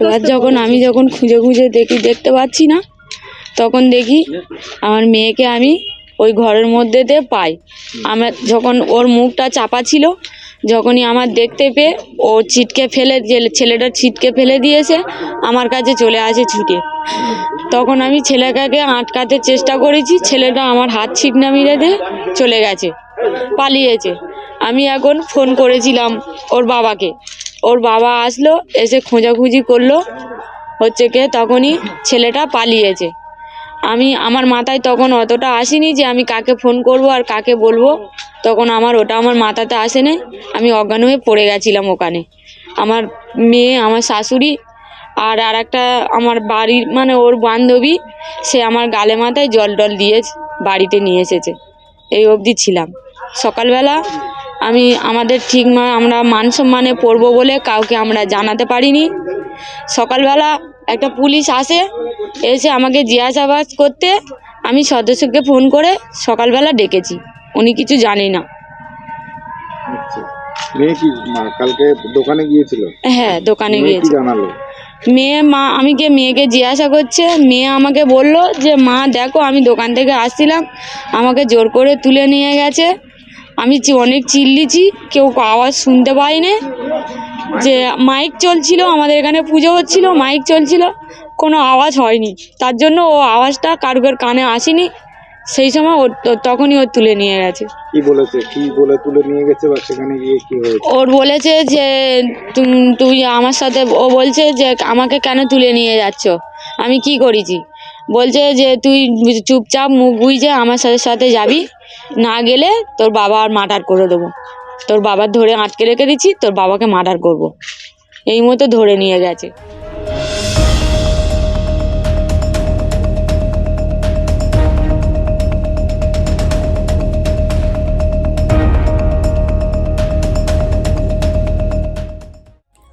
এবার যখন আমি যখন খুঁজে খুঁজে দেখি দেখতে পাচ্ছি না তখন দেখি আমার মেয়েকে আমি ওই ঘরের মধ্যে মধ্যেতে পাই। আমরা যখন ওর মুখটা চাপা ছিল যখনই আমার দেখতে পেয়ে ও ছিটকে ফেলে ছেলেটা ছিটকে ফেলে দিয়েছে আমার কাছে চলে আসে ছুটে। তখন আমি ছেলেটাকে আটকাতে চেষ্টা করেছি ছেলেটা আমার হাত ছিটনা মেরে দিয়ে চলে গেছে পালিয়েছে। আমি এখন ফোন করেছিলাম ওর বাবাকে। ওর বাবা আসলো, এসে খোঁজাখুঁজি করল। হচ্ছে কে, তখনই ছেলেটা পালিয়েছে। আমি, আমার মাথায় তখন অতটা আসেনি যে আমি কাকে ফোন করব আর কাকে বলব। তখন আমার, ওটা আমার মাথাতে আসে আসেনি। আমি অজ্ঞান হয়ে পড়ে গেছিলাম ওখানে। আমার মেয়ে, আমার শাশুড়ি আর আর একটা আমার বাড়ির মানে ওর বান্ধবী, সে আমার গালে মাথায় জল টল দিয়ে বাড়িতে নিয়ে এসেছে। এই অবধি ছিলাম। সকালবেলা আমি আমাদের ঠিক আমরা মান সম্মানে পড়ব বলে কাউকে আমরা জানাতে পারিনি। সকালবেলা একটা পুলিশ আসে এসে আমাকে জিজ্ঞাসাবাদ করতে আমি সদস্যকে ফোন করে সকালবেলা ডেকেছি। উনি কিছু জানে না। আচ্ছা। মেয়ে কি কালকে দোকানে গিয়েছিল? হ্যাঁ দোকানে গিয়েছি জানালো? মেয়ে মা আমি কে মেয়েকে জিজ্ঞাসা করছে মেয়ে আমাকে বলল যে মা দেখো আমি দোকান থেকে আসছিলাম আমাকে জোর করে তুলে নিয়ে গেছে। আমি অনেক চিল্লিছি কেউ আওয়াজ শুনতে পাইনি। যে মাইক চলছিল আমাদের এখানে পুজো হচ্ছিল মাইক চলছিল কোনো আওয়াজ হয়নি। তার জন্য ও আওয়াজটা কারুর কানে আসেনি। সেই সময় ওর তখনই ও তুলে নিয়ে গেছে। কি বলেছে? কি বলে তুলে নিয়ে গেছে বা সেখানে গিয়ে কি হয়েছে? ওর বলেছে যে তুম- তুই আমার সাথে ও বলছে যে আমাকে কেন তুলে নিয়ে যাচ্ছ? আমি কি করেছি? বলছে যে, তুই চুপচাপ মুখ বুঝে আমার সাথে সাথে যাবি। না গেলে তোর বাবা আর মার্ডার করে দেবো। তোর বাবার ধরে আটকে রেখে দিচ্ছি, তোর বাবাকে মার্ডার করব। এই মতো ধরে নিয়ে গেছে।